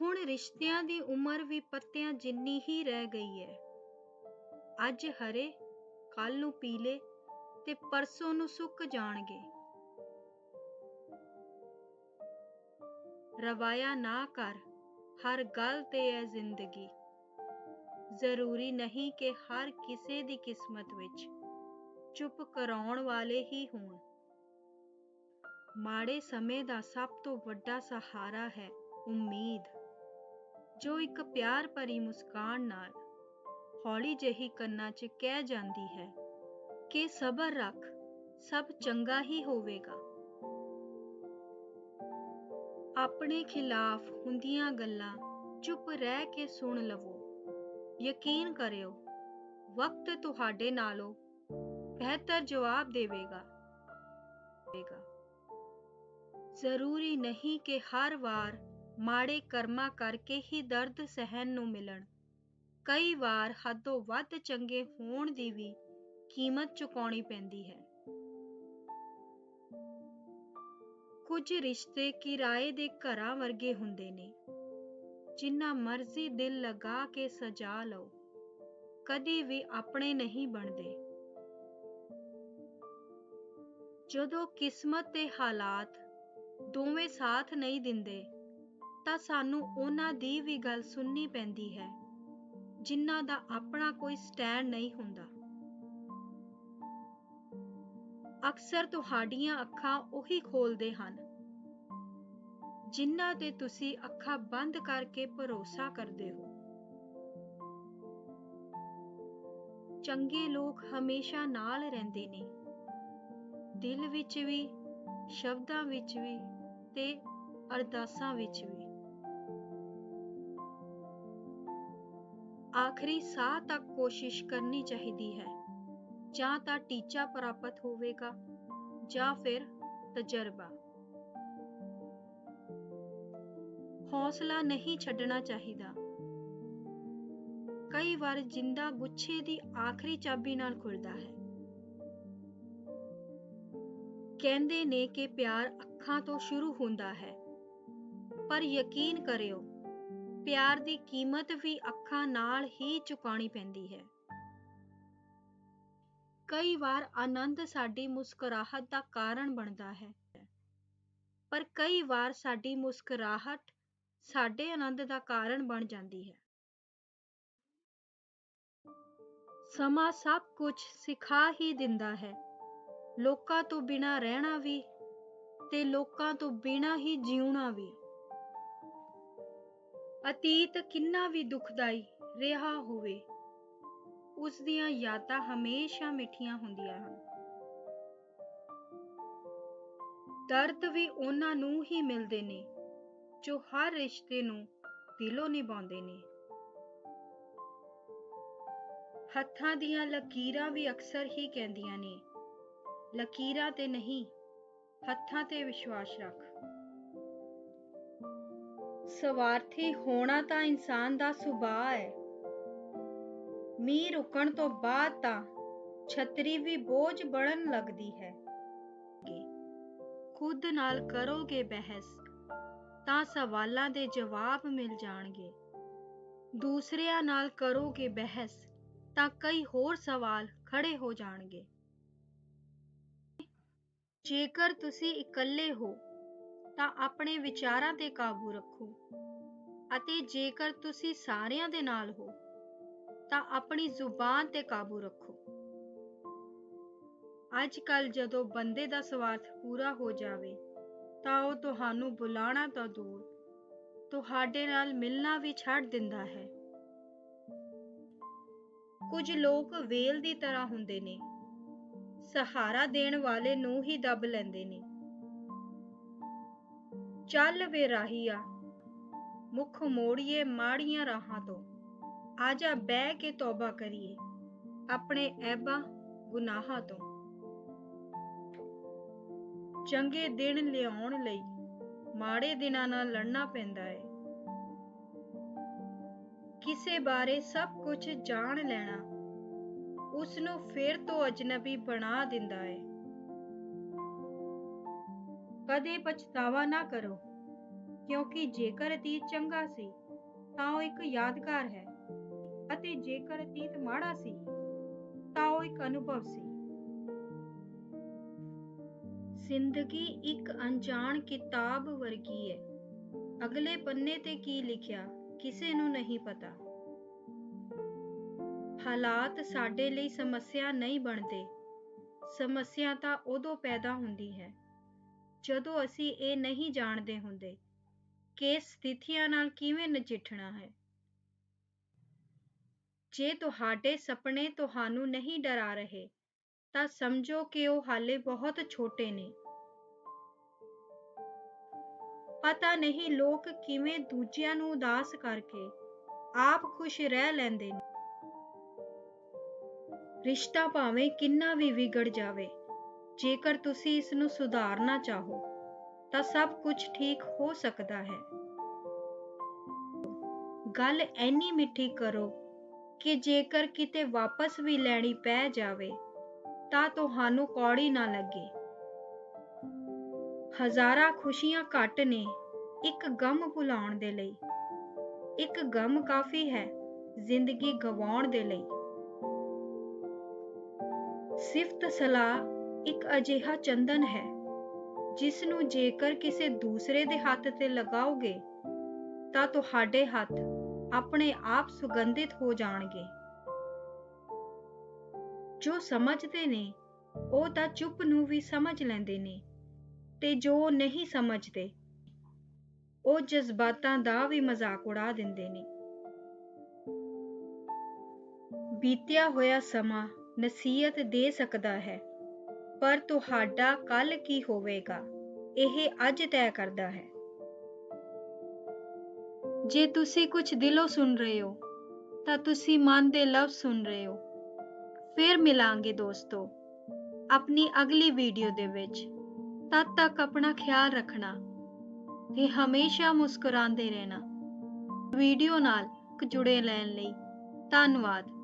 ਹੁਣ ਰਿਸ਼ਤਿਆਂ ਦੀ ਉਮਰ ਵੀ ਪੱਤਿਆਂ ਜਿੰਨੀ ਹੀ ਰਹਿ ਗਈ ਹੈ ਅੱਜ ਹਰੇ ਕੱਲ ਨੂੰ ਪੀਲੇ ਤੇ ਪਰਸੋਂ ਨੂੰ ਸੁੱਕ ਜਾਣਗੇ। ਰਵਾਇਆ ਨਾ ਕਰ, ਹਰ ਗੱਲ ਤੇ ਹੈ ਜ਼ਿੰਦਗੀ। ਜ਼ਰੂਰੀ ਨਹੀਂ ਕਿ ਹਰ ਕਿਸੇ ਦੀ ਕਿਸਮਤ ਵਿੱਚ ਚੁੱਪ ਕਰਾਉਣ ਵਾਲੇ ਹੀ ਹੋਣ। ਮਾੜੇ ਸਮੇਂ ਦਾ ਸਭ ਤੋਂ ਵੱਡਾ ਸਹਾਰਾ ਹੈ ਉਮੀਦ। ਜੋ ਇੱਕ ਪਿਆਰ ਭਰੀ ਮੁਸਕਾਨ ਨਾਲ ਹੌਲੀ ਜਿਹੀ ਕੰਨਾਂ 'ਚ ਕਹਿ ਜਾਂਦੀ ਹੈ ਕਿ ਸਬਰ ਰੱਖ, ਸਭ ਚੰਗਾ ਹੀ ਹੋਵੇਗਾ। ਆਪਣੇ ਖਿਲਾਫ ਹੁੰਦੀਆਂ ਗੱਲਾਂ ਚੁੱਪ ਰਹਿ ਕੇ ਸੁਣ ਲਵੋ। ਯਕੀਨ ਕਰਿਓ, ਵਕਤ ਤੁਹਾਡੇ ਨਾਲੋਂ ਬਿਹਤਰ ਜਵਾਬ ਦੇਵੇਗਾ। ਜ਼ਰੂਰੀ ਨਹੀਂ ਕਿ ਹਰ ਵਾਰ ਮਾੜੇ ਕਰਮਾਂ ਕਰਕੇ ਹੀ ਦਰਦ ਸਹਿਣ ਨੂੰ ਮਿਲਣ। ਕਈ ਵਾਰ ਹੱਦੋਂ ਵੱਧ ਚੰਗੇ ਹੋਣ ਦੀ ਵੀ ਕੀਮਤ ਚੁਕਾਉਣੀ ਪੈਂਦੀ ਹੈ। ਕੁਝ ਰਿਸ਼ਤੇ ਕਿਰਾਏ ਦੇ ਘਰਾਂ ਵਰਗੇ ਹੁੰਦੇ ਨੇ। ਜਿੰਨਾ ਮਰਜ਼ੀ ਦਿਲ ਲਗਾ ਕੇ ਸਜਾ ਲਓ। ਕਦੀ ਵੀ ਆਪਣੇ ਨਹੀਂ ਬਣਦੇ। ਜਦੋਂ ਕਿਸਮਤ ਤੇ ਹਾਲਾਤ ਦੋਵੇਂ ਸਾਥ ਨਹੀਂ ਦਿੰਦੇ ਤਾਂ ਸਾਨੂੰ ਉਹਨਾਂ ਦੀ ਵੀ ਗੱਲ ਸੁਣਨੀ ਪੈਂਦੀ ਹੈ, ਜਿਨ੍ਹਾਂ ਦਾ ਆਪਣਾ ਕੋਈ ਸਟੈਂਡ ਨਹੀਂ ਹੁੰਦਾ। ਅਕਸਰ ਤੁਹਾਡੀਆਂ ਅੱਖਾਂ ਉਹੀ ਖੋਲਦੇ ਹਨ, ਜਿਨ੍ਹਾਂ ਤੇ ਤੁਸੀਂ ਅੱਖਾਂ ਬੰਦ ਕਰਕੇ ਭਰੋਸਾ ਕਰਦੇ ਹੋ। ਚੰਗੇ ਲੋਕ ਹਮੇਸ਼ਾ ਨਾਲ ਰਹਿੰਦੇ ਨੇ। ਦਿਲ ਵਿੱਚ ਵੀ, ਸ਼ਬਦਾਂ ਵਿੱਚ ਵੀ ਤੇ ਅਰਦਾਸਾਂ ਵਿੱਚ ਵੀ। ਆਖਰੀ ਸਾਹ ਤੱਕ ਕੋਸ਼ਿਸ਼ ਕਰਨੀ ਚਾਹੀਦੀ ਹੈ ਜਾਂ ਤਾਂ ਟੀਚਾ ਪ੍ਰਾਪਤ ਹੋਵੇਗਾ ਜਾਂ ਫਿਰ ਤਜਰਬਾ ਹੌਸਲਾ ਨਹੀਂ ਛੱਡਣਾ ਚਾਹੀਦਾ ਕਈ ਵਾਰ ਜਿੰਦਾ ਗੁੱਛੇ ਦੀ ਆਖਰੀ ਚਾਬੀ ਨਾਲ ਖੁੱਲਦਾ ਹੈ ਕਹਿੰਦੇ ਨੇ ਕਿ ਪਿਆਰ ਅੱਖਾਂ ਤੋਂ ਸ਼ੁਰੂ ਹੁੰਦਾ ਹੈ ਪਰ ਯਕੀਨ ਕਰਿਓ ਪਿਆਰ ਦੀ ਕੀਮਤ ਵੀ ਅੱਖਾਂ ਨਾਲ ਹੀ ਚੁਕਾਉਣੀ ਪੈਂਦੀ ਹੈ। ਕਈ ਵਾਰ ਆਨੰਦ ਸਾਡੀ ਮੁਸਕਰਾਹਟ ਦਾ ਕਾਰਨ ਬਣਦਾ ਹੈ। ਪਰ ਕਈ ਵਾਰ ਸਾਡੀ ਮੁਸਕਰਾਹਟ ਸਾਡੇ ਆਨੰਦ ਦਾ ਕਾਰਨ ਬਣ ਜਾਂਦੀ ਹੈ। ਸਮਾਂ ਸਭ ਕੁਝ ਸਿਖਾ ਹੀ ਦਿੰਦਾ ਹੈ। ਲੋਕਾਂ ਤੋਂ ਬਿਨਾ ਰਹਿਣਾ ਵੀ ਤੇ ਲੋਕਾਂ ਤੋਂ ਬਿਨਾ ਹੀ ਜਿਉਣਾ ਵੀ। ਅਤੀਤ ਕਿੰਨਾ ਵੀ ਦੁਖਦਾਈ ਰਿਹਾ ਹੋਵੇ, ਉਸ ਦੀਆਂ ਯਾਦਾਂ ਹਮੇਸ਼ਾ ਮਿੱਠੀਆਂ ਹੁੰਦੀਆਂ ਹਨ। ਦਰਦ ਵੀ ਉਹਨਾਂ ਨੂੰ ਹੀ ਮਿਲਦੇ ਨੇ, ਜੋ ਹਰ ਰਿਸ਼ਤੇ ਨੂੰ ਦਿਲੋਂ ਨਿਭਾਉਂਦੇ ਨੇ। ਹੱਥਾਂ ਦੀਆਂ ਲਕੀਰਾਂ ਵੀ ਅਕਸਰ ਹੀ ਕਹਿੰਦੀਆਂ ਨੇ, ਲਕੀਰਾਂ ਤੇ ਨਹੀਂ, ਹੱਥਾਂ ਤੇ ਵਿਸ਼ਵਾਸ ਰੱਖ। ਸਵਾਰਥੀ ਹੋਣਾ ਤਾਂ ਇਨਸਾਨ ਦਾ ਸੁਭਾਅ ਹੈ। ਮੀਂਹ ਰੁਕਣ ਤੋਂ ਬਾਅਦ ਤਾਂ ਛਤਰੀ ਵੀ ਬੋਝ ਬੜਨ ਲੱਗਦੀ ਹੈ। ਖੁਦ ਨਾਲ ਕਰੋਗੇ ਬਹਿਸ, ਤਾਂ ਸਵਾਲਾਂ ਦੇ ਜਵਾਬ ਮਿਲ ਜਾਣਗੇ। ਦੂਸਰਿਆਂ ਨਾਲ ਕਰੋਗੇ ਬਹਿਸ, ਤਾਂ ਕਈ ਹੋਰ ਸਵਾਲ ਖੜੇ ਹੋ ਜਾਣਗੇ। ਜੇਕਰ ਤੁਸੀਂ ਇਕੱਲੇ ਹੋ ਤਾਂ ਆਪਣੇ ਵਿਚਾਰਾਂ ਤੇ ਕਾਬੂ ਰੱਖੋ ਅਤੇ ਜੇਕਰ ਤੁਸੀਂ ਸਾਰਿਆਂ ਦੇ ਨਾਲ ਹੋ, ਤਾਂ ਆਪਣੀ ਜ਼ੁਬਾਨ ਤੇ ਕਾਬੂ ਰੱਖੋ। ਅੱਜ ਕੱਲ ਜਦੋਂ ਬੰਦੇ ਦਾ ਸਵਾਰਥ ਪੂਰਾ ਹੋ ਜਾਵੇ, ਤਾਂ ਉਹ ਤੁਹਾਨੂੰ ਬੁਲਾਣਾ ਤਾਂ ਦੂਰ, ਤੁਹਾਡੇ ਨਾਲ ਮਿਲਣਾ ਵੀ ਛੱਡ ਦਿੰਦਾ ਹੈ। ਕੁਝ ਲੋਕ ਵੇਲ ਦੀ ਤਰ੍ਹਾਂ ਹੁੰਦੇ ਨੇ, ਸਹਾਰਾ ਦੇਣ ਵਾਲੇ ਨੂੰ ਹੀ ਦੱਬ ਲੈਂਦੇ ਨੇ। ਚੱਲ ਵੇ ਰਾਹੀਆ, ਮੁਖ ਮੋੜੀਏ ਮਾੜੀਆਂ ਰਾਹਾਂ ਤੋਂ। ਆਜਾ ਬਹਿ ਕੇ ਤੌਬਾ ਕਰੀਏ ਆਪਣੇ ਐਬਾਂ ਗੁਨਾਹਾਂ ਤੋਂ। ਚੰਗੇ ਦਿਨ ਲਿਆਉਣ ਲਈ ਮਾੜੇ ਦਿਨਾਂ ਨਾਲ ਲੜਨਾ ਪੈਂਦਾ ਹੈ ਕਿਸੇ ਬਾਰੇ ਸਭ ਕੁਝ ਜਾਣ ਲੈਣਾ ਉਸ ਨੂੰ ਫਿਰ ਤੋਂ ਅਜਨਬੀ ਬਣਾ ਦਿੰਦਾ ਹੈ ਕਦੇ ਪਛਤਾਵਾ ਨਾ ਕਰੋ, ਕਿਉਂਕਿ ਜੇਕਰ ਅਤੀਤ ਚੰਗਾ ਸੀ, ਤਾਂ ਉਹ ਇੱਕ ਯਾਦਗਾਰ ਹੈ ਅਤੇ ਜੇਕਰ ਅਤੀਤ ਮਾੜਾ ਸੀ, ਤਾਂ ਉਹ ਇੱਕ ਅਨੁਭਵ ਸੀ। ਜ਼ਿੰਦਗੀ ਇੱਕ ਅਣਜਾਣ ਕਿਤਾਬ ਵਰਗੀ ਹੈ। ਅਗਲੇ ਪੰਨੇ ਤੇ ਕੀ ਲਿਖਿਆ, ਕਿਸੇ ਨੂੰ ਨਹੀਂ ਪਤਾ। ਹਾਲਾਤ ਸਾਡੇ ਲਈ ਸਮੱਸਿਆ ਨਹੀਂ ਬਣਦੇ। ਸਮੱਸਿਆ ਤਾਂ ਉਦੋਂ ਪੈਦਾ ਹੁੰਦੀ ਹੈ ਜਦੋਂ ਅਸੀਂ ਇਹ ਨਹੀਂ ਜਾਣਦੇ ਹੁੰਦੇ ਕਿ ਸਥਿਤੀਆਂ ਨਾਲ ਕਿਵੇਂ ਨਜਿੱਠਣਾ ਹੈ? ਜੇ ਤੁਹਾਡੇ ਸੁਪਨੇ ਤੁਹਾਨੂੰ ਨਹੀਂ ਡਰਾ ਰਹੇ, ਤਾਂ ਸਮਝੋ ਕਿ ਉਹ ਹਾਲੇ ਬਹੁਤ ਛੋਟੇ ਨੇ। ਪਤਾ ਨਹੀਂ ਲੋਕ ਕਿਵੇਂ ਦੂਜਿਆਂ ਨੂੰ ਉਦਾਸ ਕਰਕੇ ਆਪ ਖੁਸ਼ ਰਹਿ ਲੈਂਦੇ ਨੇ। ਰਿਸ਼ਤਾ ਭਾਵੇਂ ਕਿੰਨਾ ਵੀ ਵਿਗੜ ਜਾਵੇ ਜੇਕਰ ਤੁਸੀਂ ਇਸ ਨੂੰ ਸੁਧਾਰਨਾ ਚਾਹੋ, ਤਾਂ ਸਭ ਕੁਝ ਠੀਕ ਹੋ ਸਕਦਾ ਹੈ। ਗੱਲ ਐਨੀ ਮਿੱਠੀ ਕਰੋ ਕਿ ਜੇਕਰ ਕਿਤੇ ਵਾਪਸ ਵੀ ਲੈਣੀ ਪੈ ਜਾਵੇ, ਤਾਂ ਤੁਹਾਨੂੰ ਕੌੜੀ ਨਾ ਲੱਗੇ। ਹਜ਼ਾਰਾਂ ਖੁਸ਼ੀਆਂ ਘੱਟ ਨੇ ਇੱਕ ਗਮ ਭੁਲਾਉਣ ਦੇ ਲਈ। ਇੱਕ ਗਮ ਕਾਫੀ ਹੈ ਜ਼ਿੰਦਗੀ ਗਵਾਉਣ ਦੇ ਲਈ। ਸਿਫਤ ਸਲਾਹ ਇੱਕ ਅਜਿਹਾ ਚੰਦਨ ਹੈ ਜਿਸ ਨੂੰ ਜੇਕਰ ਕਿਸੇ ਦੂਸਰੇ ਦੇ ਹੱਥ ਤੇ ਲਗਾਓਗੇ, ਤਾਂ ਤੁਹਾਡੇ ਹੱਥ ਆਪਣੇ ਆਪ ਸੁਗੰਧਿਤ ਹੋ ਜਾਣਗੇ। ਜੋ ਸਮਝਦੇ ਨੇ, ਉਹ ਤਾਂ ਚੁੱਪ ਨੂੰ ਵੀ ਸਮਝ ਲੈਂਦੇ ਨੇ, ਤੇ ਜੋ ਨਹੀਂ ਸਮਝਦੇ, ਉਹ ਜਜ਼ਬਾਤਾਂ ਦਾ ਵੀ ਮਜ਼ਾਕ ਉਡਾ ਦਿੰਦੇ ਨੇ। ਬੀਤਿਆ ਹੋਇਆ ਸਮਾਂ ਨਸੀਹਤ ਦੇ ਸਕਦਾ ਹੈ। ਪਰ ਤੁਹਾਡਾ ਕੱਲ ਕੀ ਹੋਵੇਗਾ? ਇਹ ਅੱਜ ਤੈਅ ਕਰਦਾ ਹੈ। ਜੇ ਤੁਸੀਂ ਕੁਝ ਦਿਲੋਂ ਸੁਣ ਰਹੇ ਹੋ, ਤਾਂ ਤੁਸੀਂ ਮਨ ਦੇ ਲਫ਼ਜ਼ ਸੁਣ ਰਹੇ ਹੋ। ਫਿਰ ਮਿਲਾਂਗੇ ਦੋਸਤੋ, ਆਪਣੀ ਅਗਲੀ ਵੀਡੀਓ ਦੇ ਵਿੱਚ। ਤਦ ਤੱਕ ਆਪਣਾ ਖਿਆਲ ਰੱਖਣਾ ਤੇ ਹਮੇਸ਼ਾ ਮੁਸਕਰਾਉਂਦੇ ਰਹਿਣਾ। ਵੀਡੀਓ ਨਾਲ ਜੁੜੇ ਲੈਣ ਲਈ ਧੰਨਵਾਦ।